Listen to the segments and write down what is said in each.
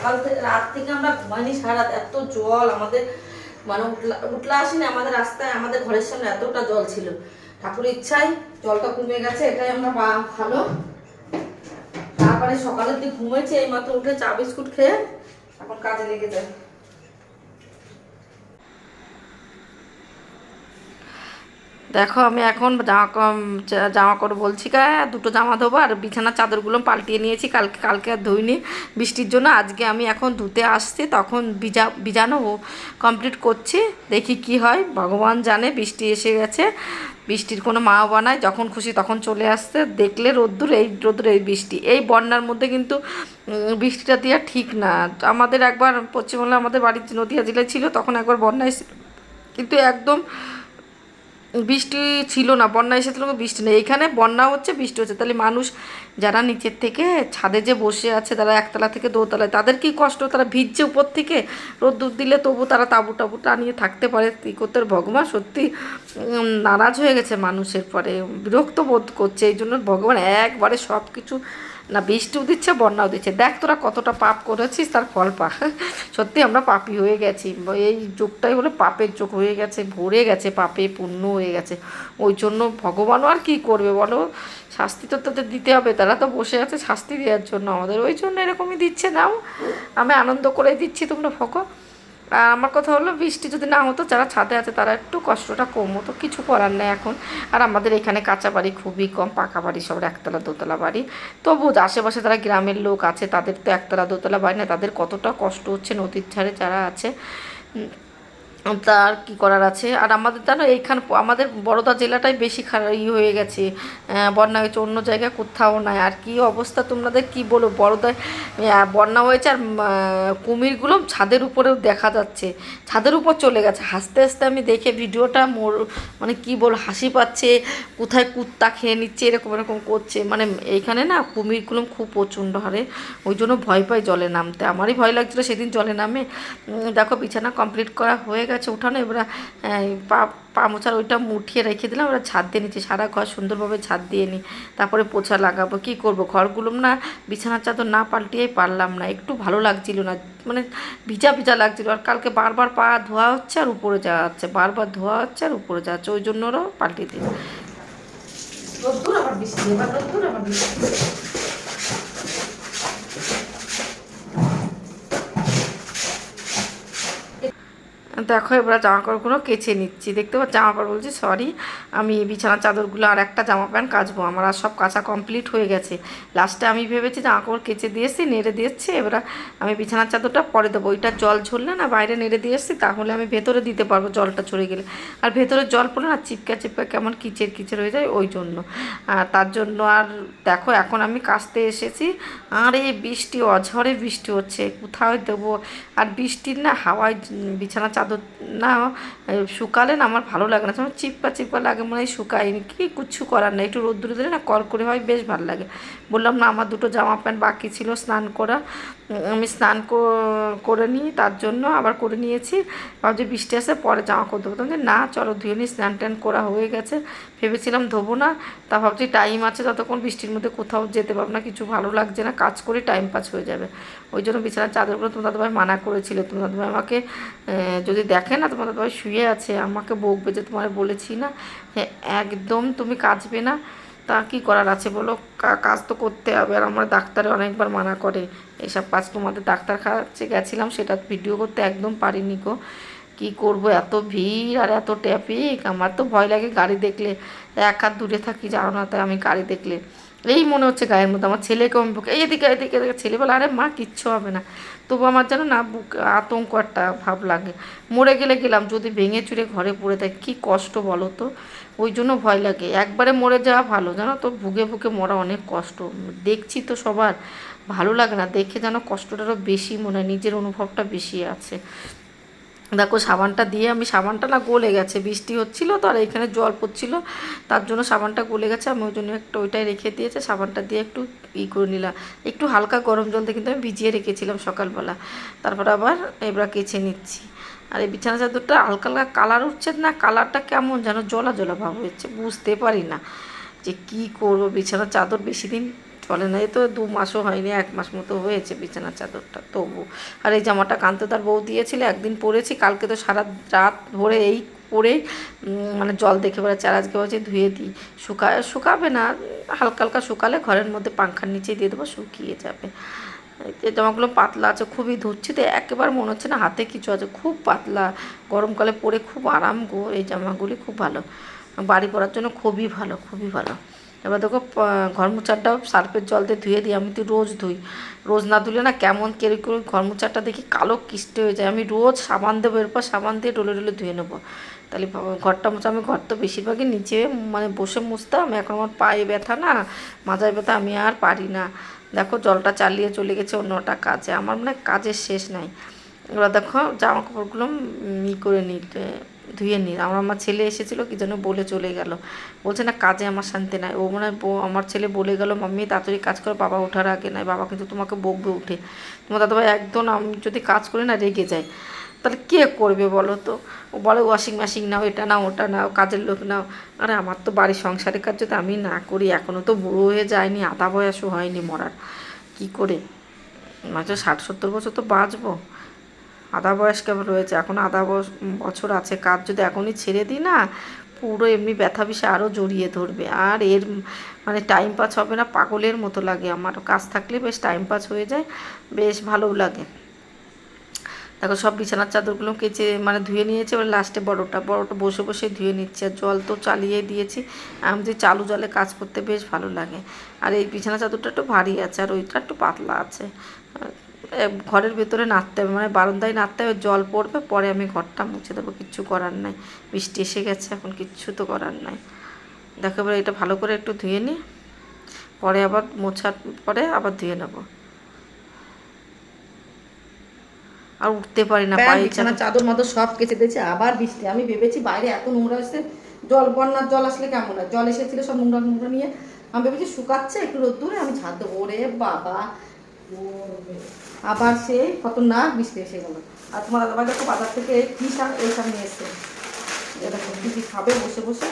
সকাল থেকে রাত থেকে আমরা ঘুমাইনি সারা এত জল, আমাদের মানে উঠলা উঠলা আসেনি, আমাদের রাস্তায়, আমাদের ঘরের সামনে এতটা জল ছিল। ঠাকুরের ইচ্ছায় জলটা কমে গেছে, এটাই আমরা ভালো। তারপরে সকালের দিকে ঘুমিয়েছি এই মাত্র উঠে চা, বিস্কুট খেয়ে এখন কাজে লেগে যায়। দেখো, আমি এখন জামা জামা করে বলছি কা, দুটো জামা ধোবো আর বিছানার চাদরগুলো পাল্টিয়ে নিয়েছি, কালকে কালকে আর ধুইনি বৃষ্টির জন্য। আজকে আমি এখন ধুতে আসছি, তখন ভিজা, ভিজানো কমপ্লিট করছি, দেখি কি হয়। ভগবান জানে, বৃষ্টি এসে গেছে, বৃষ্টির কোনো মাও বানায় যখন খুশি তখন চলে আসছে। দেখলে রোদ্দুর, এই রোদ্দুর, এই বৃষ্টি। এই বন্যার মধ্যে কিন্তু বৃষ্টিটা দেওয়া ঠিক না। আমাদের একবার পশ্চিমবঙ্গে আমাদের বাড়ির নদীয়া জেলায় ছিল, তখন একবার বন্যা কিন্তু একদম বৃষ্টি ছিল না, বন্যা এসেছিল বৃষ্টি নেই। এইখানে বন্যা হচ্ছে, বৃষ্টি হচ্ছে। তাহলে মানুষ যারা নিচের থেকে ছাদে যে বসে আছে, তারা একতলা থেকে দোতলায়, তাদের কি কষ্ট? তারা ভিজছে উপর থেকে? রোদ্দুর দিলে তবু তারা তাবু টাবু টানিয়ে থাকতে পারে। কী করতে ভগবান সত্যি নারাজ হয়ে গেছে মানুষের পরে। বিরক্ত বোধ করছে এই জন্য ভগবান একবারে সব কিছু না বৃষ্টিও দিচ্ছে বন্যাও দিচ্ছে দেখ তোরা কতটা পাপ করেছিস, তার ফল পা। সত্যি আমরা পাপি হয়ে গেছি। এই যুগটাই হলো পাপের যুগ হয়ে গেছে, ভরে গেছে, পাপে পূর্ণ হয়ে গেছে। ওই জন্য ভগবানও আর কি করবে বলো? শাস্তি তো তাদের দিতে হবে, তারা তো বসে আছে শাস্তি দেওয়ার জন্য। আমাদের ওই জন্য এরকমই দিচ্ছে, নাও। আমি আনন্দ করে দিচ্ছি তোমরা ফকো আর আমার কথা হলো, বৃষ্টি যদি না হতো, যারা ছাদে আছে তারা একটু কষ্টটা কম। হতো কিছু করার নেই এখন। আর আমাদের এখানে কাঁচা বাড়ি খুবই কম, পাকা বাড়ি সব একতলা দোতলা বাড়ি। তবু আশেপাশে যারা গ্রামের লোক আছে, তাদের তো একতলা দোতলা বাড়ি না, তাদের কতটা কষ্ট হচ্ছে নদীর ধারে যারা আছে তার কি করার আছে? আর আমাদের জানো, এইখান আমাদের বড়দা জেলাটাই বেশি খারাপ ই হয়ে গেছে। বন্যা হয়েছে, অন্য জায়গায় কোথাও নাই। আর কি অবস্থা তোমাদের কি বলো? বড়দায় বন্যা হয়েছে আর কুমিরগুলো ছাদের উপরেও দেখা যাচ্ছে। ছাদের উপর চলে গেছে। হাসতে হাসতে আমি দেখে ভিডিওটা মোর মানে কি বল, হাসি পাচ্ছে। কোথায় কুত্তা খেয়ে নিচ্ছে, এরকম এরকম করছে। মানে এইখানে না কুমিরগুলো খুব প্রচণ্ড হারে। ওই জন্য ভয় পাই জলে নামতে। আমারই ভয় লাগছিল সেদিন জলে নামে। দেখো বিছানা কমপ্লিট করা হয়ে গেছে উঠানো, এবার পা পা মোছার ওইটা মুঠিয়ে রেখে দিলাম ওরা ছাদ দিয়ে নিচ্ছি। সারা ঘর সুন্দরভাবে ছাদ দিয়ে নিই। তারপরে পোছা লাগাবো। কি করব? ঘরগুলো না, বিছানার চাদর না পাল্টিয়েই পারলাম না। একটু ভালো লাগছিল না। মানে ভিজা ভিজা লাগছিল। আর কালকে বারবার পা ধোয়া হচ্ছে আর উপরে যাওয়া হচ্ছে। বারবার ধোয়া হচ্ছে আর উপরে যাওয়া হচ্ছে। ওই জন্য ওরাও পাল্টিয়ে দিল। রোদ্দুর আবার রোদ্দুর আবার দেখো এবার জামা কাপড়গুলো কেচে নিচ্ছি। দেখতে পাচ্ছ জামা কাপড় বলছি সরি আমি বিছানার চাদরগুলো আর একটা জামা প্যান্ট কাচবো। আমার আর সব কাচা কমপ্লিট হয়ে গেছে। লাস্টে আমি ভেবেছি যে আঁকড় কেচে দিয়েছি নেড়ে দিয়েছি এবার আমি বিছানার চাদরটা পরে দেবো। ওইটা জল ঝরলে না বাইরে নেড়ে দিয়ে এসছি, তাহলে আমি ভেতরে দিতে পারব জলটা চড়ে গেলে। আর ভেতরে জল পড়লে না চিপকা চিপকা কেমন কিচের কিচের হয়ে যায়, ওই জন্য। আর তার জন্য আর দেখো, এখন আমি কাচতে এসেছি। আর এই বৃষ্টি, অঝরে বৃষ্টি হচ্ছে কোথাও দেবো? আর বৃষ্টির না হাওয়ায় বিছানা চাদর না শুকালে না আমার ভালো লাগে না। চিপকা চিপকা লাগে মনে হয় শুকায়নি। কি কিচ্ছু করার নেই, একটু রোদ্দুরে দিলে না করে হয়, বেশ ভালো লাগে। বললাম, না, আমার দুটো জামা প্যান্ট বাকি ছিল, স্নান করা। আমি স্নান করে নিই, তার জন্য আবার করে নিয়েছি। ভাবছি বৃষ্টি আসে, পরে জামা কাপড় দেবো তখন না, চলো ধুয়ে নিই, স্নান ট্যান করা হয়ে গেছে। ভেবেছিলাম ধোবো না। তা ভাবছি টাইম আছে ততক্ষণ বৃষ্টির মধ্যে কোথাও যেতে পারব না, কিছু ভালো লাগছে না, কাজ করে, টাইম পাস হয়ে যাবে। ওই জন্য বিছানার চাদরগুলো তোমার দাদাভাই মানা করেছিল। তোমার দাদাভাই আমাকে যদি দেখে না, তোমার দাদাভাই শুয়ে আছে, আমাকে বকবে যে, তোমার বলেছি না। হ্যাঁ একদম তুমি কাঁচবে না? তা কী করার আছে বলো? কাজ তো করতে হবে। আর আমার ডাক্তারে অনেকবার মানা করে। এইসব কাজ তোমাদের ডাক্তার কাছে গেছিলাম, সেটা ভিডিও করতে একদম পারিনি গো। কি করব? এত ভিড় আর এত ট্রাফিক আমার তো ভয় লাগে গাড়ি দেখলে। এক হাত দূরে থাকি, জানো না তাই আমি গাড়ি দেখলে। এই মনে হচ্ছে গায়ের মধ্যে, আমার ছেলেকে আমি বুকে এদিকে এদিকে এদিকে ছেলে বলে, আরে মা, কিচ্ছু হবে না। তবু আমার যেন না বুক আতঙ্ক একটা ভাব লাগে। মরে গেলে গেলাম, যদি ভেঙে চুরে ঘরে পড়ে থাকে, কী কষ্ট বলো তো? ওই জন্য ভয় লাগে। একবারে মরে যাওয়া ভালো, জানো তো? ভুগে ভুগে মরা অনেক কষ্ট। দেখছি তো সবার, ভালো লাগে না। দেখে যেন কষ্টটা আরও বেশি মনে হয়, নিজের অনুভবটা বেশি আছে। দেখো, সাবানটা দিয়ে আমি, সাবানটা না গলে গেছে। বৃষ্টি হচ্ছিল তো, আর এখানে জল পড়ছিলো। তার জন্য সাবানটা গলে গেছে। আমি ওই জন্য একটা ওইটাই রেখে দিয়েছে। সাবানটা দিয়ে একটু ই করে নিলাম। একটু হালকা গরম জল দিয়ে কিন্তু আমি ভিজিয়ে রেখেছিলাম সকালবেলা। তারপর আবার এবার কেচে নিচ্ছি। আর এই বিছানা চাদরটা হালকা হালকা কালার উঠছে না? কালারটা কেমন যেন? জলা জলা ভাব হচ্ছে বুঝতে পারি না যে কি করব? বিছানার চাদর বেশি দিন চলে না এই তো দু মাসও হয়নি এক মাস মতো হয়েছে বিছানার চাদরটা তবু। আর এই জামাটা কান্ত তার বউ দিয়েছিল একদিন পরেছি কালকে তো সারা রাত ধরে এই উম, মানে জল দেখে বেড়াচ্ছে আর আজকে বলছে ধুয়ে দিই। শুকায় শুকাবে না হালকা হালকা শুকালে ঘরের মধ্যে পাংখার নিচে দিয়ে দেবো শুকিয়ে যাবে। এই জামাগুলো পাতলা আছে খুবই ধরছি তো একেবারে মনে হচ্ছে না হাতে কিছু আছে খুব পাতলা। গরমকালে পরে খুব আরাম গো এই জামাগুলি খুব ভালো। বাড়ি পরার জন্য খুবই ভালো খুবই ভালো। এবার দেখো প- ঘর মোচারটাও সার্ফের জল দিয়ে ধুয়ে দিই আমি তো রোজ ধুই। রোজ না ধুলে না কেমন কেরি করে ঘর মোচারটা দেখি কালো কিস্টে হয়ে যায়। আমি রোজ সাবান দেবো এরপর সাবান দিয়ে ডলে ডলে ধুয়ে নেব। তাহলে ঘরটা মোছা আমি ঘর তো বেশিরভাগই নিচে মানে বসে মুছতাম। এখন আমার পায়ে ব্যথা না মাথায় ব্যথা আমি আর পারি না। দেখো জলটা চালিয়ে চলে গেছে অন্যটা কাজে। আমার মানে কাজের শেষ নাই। এবার দেখো জামা কাপড়গুলো ই করে এ, ধুয়ে নিই। আমার আমার ছেলে এসেছিল, কি যেন বলে চলে গেল। বলছে, না, কাজে আমার শান্তি নাই। ও মনে হয় আমার ছেলে বলে গেল, মাম্মি, তাড়াতাড়ি কাজ করো, বাবা ওঠার আগে নাই, বাবা কিন্তু তোমাকে বকবে উঠে। তোমার দাদাভাই একদম আমি যদি কাজ করি না, রেগে যায়। তাহলে কে করবে বলো তো? ও বলে, ওয়াশিং মেশিন নাও, এটা নাও, ওটা নাও, কাজের লোক নাও। আরে, আমার তো বাড়ির সংসারের কাজ যদি আমি না করি এখনও তো বুড়ো হয়ে যায়নি, আধা বয়সও হয়নি মরার। কি করে? মাত্র ষাট সত্তর বছর তো বাঁচবো। আধা বয়স কেমন রয়েছে, এখন আধা বছর আছে। কাজ যদি এখনই ছেড়ে দিই না, পুরো এমনি ব্যথা বিষে আরও জড়িয়ে ধরবে। আর এর মানে টাইম পাস হবে না, পাগলের মতো লাগে আমার। কাজ থাকলে বেশ টাইম পাস হয়ে যায়, বেশ ভালোও লাগে। দেখো সব বিছানার চাদরগুলো কেচে মানে ধুয়ে নিয়েছে, এবার লাস্টে বড়োটা বড়োটা বসে বসে ধুয়ে নিচ্ছে। আর জল তো চালিয়ে দিয়েছি আমি যে চালু জলে কাজ করতে বেশ ভালো লাগে। আর এই বিছানা চাদরটা একটু ভারী আছে, আর ওইটা একটু পাতলা আছে। ঘরের ভেতরে নাড়তে হবে মানে বারান্দায় নাড়তে হবে জল পড়বে পরে আমি ঘরটা মুছে দেবো কিচ্ছু করার নাই। বৃষ্টি এসে গেছে এখন কিচ্ছু তো করার নাই। দেখো এবার এটা ভালো করে একটু ধুয়ে নিই পরে আবার মোছার পরে আবার ধুয়ে নেব। আর উঠতে পারি না পায়ে চাদর মাদর সব কেচে দিয়েছে আবার বৃষ্টি। আমি ভেবেছি বাইরে এত নোংরা এসে জল বন্যার জল আসলে কেমন হয়? জল এসেছিল সব নোংরা নোংরা নিয়ে। আমি ভেবেছি শুকাচ্ছে একটু রোদ্দুরে আমি ছাদ দেবো। ওরে বাবা আবার সে কত না বৃষ্টি এসে গেল। আর তোমার দাদা দেখো বাজার থেকে কি শাক, এই শাক নিয়ে এসছে। দেখো দিদি খাবে, বসে বসে।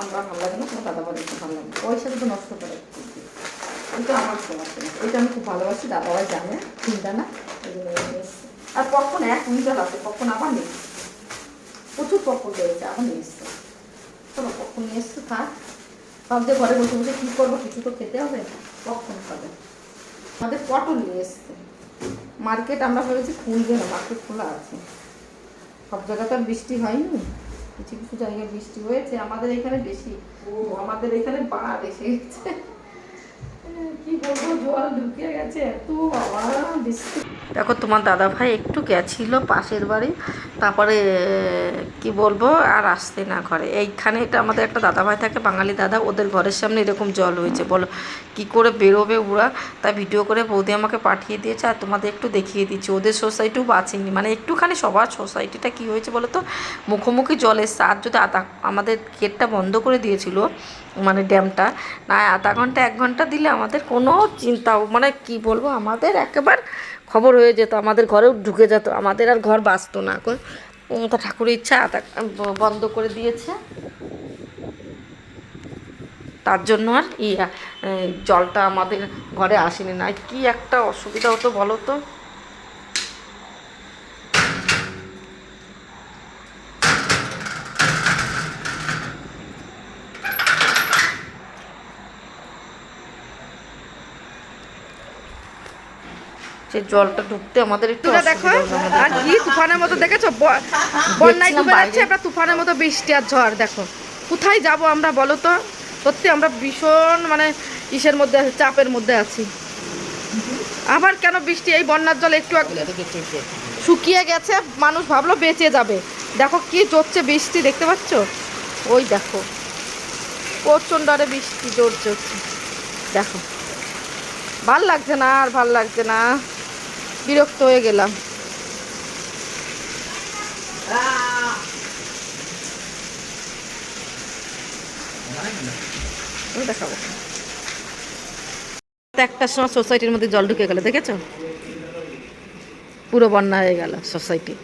আমরা ভালো লাগে না, তোমার দাদা বাড়ি ভালো লাগে পয়সা তো নষ্ট করে। এটা আমার সমস্যা এটা আমি খুব ভালোবাসি দাদাভাই জানে, চিন্তা না। আর কখন এক কুইন্টাল আছে কখন আবার নেই। প্রচুর পক্কন রয়েছে আবার নিয়ে এসছে। চলো পক্কন নিয়ে এসছে, থাক। ভাবছে ঘরে বসে বসে কী করব, কিছু তো খেতে হবে। কখন খাবে। আমাদের পটল নিয়ে এসছে। মার্কেট আমরা ভেবেছি খুলবে না, মার্কেট খোলা আছে। সব জায়গাতে বৃষ্টি হয়নি? কিছু কিছু জায়গায় বৃষ্টি হয়েছে, আমাদের এখানে বেশি। আমাদের এখানে বাড় এসে গেছে। কি বলব, জল গেছে, এত বৃষ্টি। দেখো তোমার দাদা ভাই একটু গেছিল পাশের বাড়ি, তারপরে কি বলব? আর আসতে না ঘরে। এইখানে এটা আমাদের একটা দাদা ভাই থাকে, বাঙালি দাদা। ওদের ঘরের সামনে এরকম জল হয়েছে। বলো, কি করে বেরোবে ওরা? তাই ভিডিও করে বৌদি আমাকে পাঠিয়ে দিয়েছে, আর তোমাদের একটু দেখিয়ে দিচ্ছি। ওদের সোসাইটিও বাঁচেনি। মানে একটুখানি সবার সোসাইটিটা কি হয়েছে বলো তো? মুখোমুখি জল এসছে। আর যদি আধা, আমাদের গেটটা বন্ধ করে দিয়েছিল মানে ড্যামটা, না, আধা ঘণ্টা, এক ঘণ্টা দিলে আমাদের কোনো চিন্তা মানে কি বলব? আমাদের একেবারে খবর হয়ে যেত। আমাদের ঘরেও ঢুকে যেত। আমাদের আর ঘর বাঁচতো না। এখন তো ঠাকুরের ইচ্ছা বন্ধ করে দিয়েছে। তার জন্য আর ইয়া জলটা আমাদের ঘরে আসেনি। না, কি একটা অসুবিধা হতো বলো তো? সে জলটা ঢুকতে আমাদের একটু দেখো আর কি তুফানের মতো দেখেছ? বন্যায় ডুবে যাচ্ছে বাইরে। তুফানের মতো বৃষ্টি আর ঝড় দেখো। কোথায় যাব আমরা বলো তো? সত্যি আমরা ভীষণ মানে ইসের মধ্যে আছি চাপের মধ্যে আছি। আবার কেন বৃষ্টি? এই বন্যার জল একটু এক- শুকিয়ে গেছে মানুষ ভাবলো বেঁচে যাবে। দেখো কি চড়ছে বৃষ্টি দেখতে পাচ্ছ? ওই দেখো প্রচণ্ড আরে বৃষ্টি জোর চড়ছে দেখো ভালো লাগছে না আর ভালো লাগছে না। বিরক্ত হয়ে গেলাম। দেখাবো। একটার সময় সোসাইটির মধ্যে জল ঢুকে গেল, দেখেছ? পুরো বন্যা হয়ে গেল সোসাইটি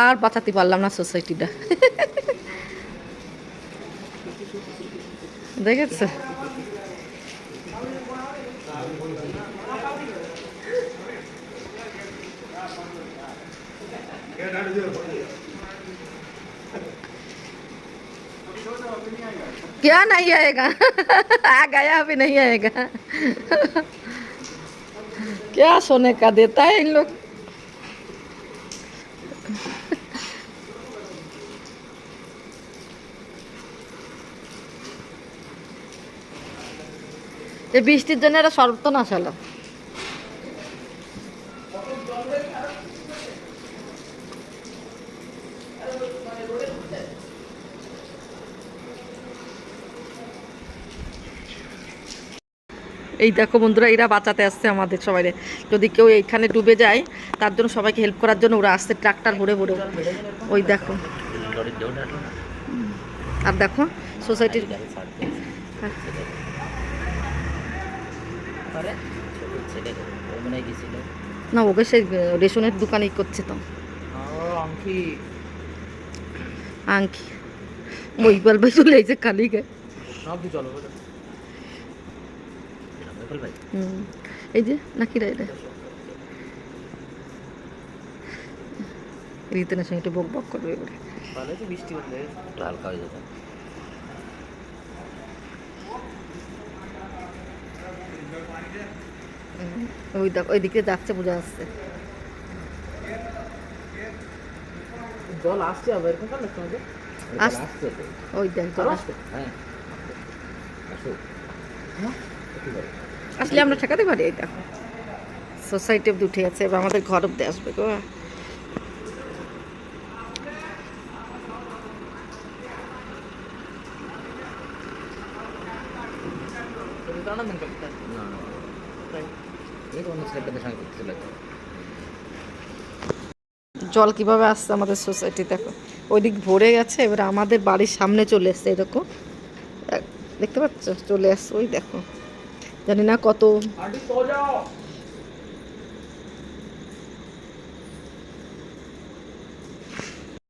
আর বাঁচাতে পারলাম না সোসাইটিটা দেখেছ? क्या नहीं आएगा आ गया अभी नहीं आएगा क्या सोने का देता है इन लोग এই বৃষ্টির জন্য এরা সর্বনাশ হলো এই দেখো বন্ধুরা, এরা বাঁচাতে আসছে আমাদের সবাই যদি কেউ এইখানে ডুবে যায়, তার জন্য সবাইকে হেল্প করার জন্য ওরা আসছে ট্রাক্টর ভরে ভরে। ওই দেখো। আর দেখো সোসাইটির না, ওকে সেই রেশনের দোকানেই করছে তো। আংকি ওই বলবে চলে এসে খালি গে হুম এই যে নাকি রে রে? রিতেনের সঙ্গে একটু বক বক করবে এবারে। হালকা হয়ে যেত ওই দেখ ওই যাচ্ছে বোঝা যাচ্ছে জল আসছে আবার এরকম কেন আস- আসছে ওই দেখ জল আসছে। হ্যাঁ আসুক। আসলে আমরা ঠেকাতে পারি দেখো। সোসাইটি অব্দি উঠে আছে, এবার আমাদের ঘর অব্দি আসবে গো। জল কীভাবে আসছে আমাদের সোসাইটি দেখো, ওইদিক ভরে গেছে, এবার আমাদের বাড়ির সামনে চলে এসছে এরকম দেখতে পাচ্ছ? চলে আসছে ওই দেখো। জানি না কত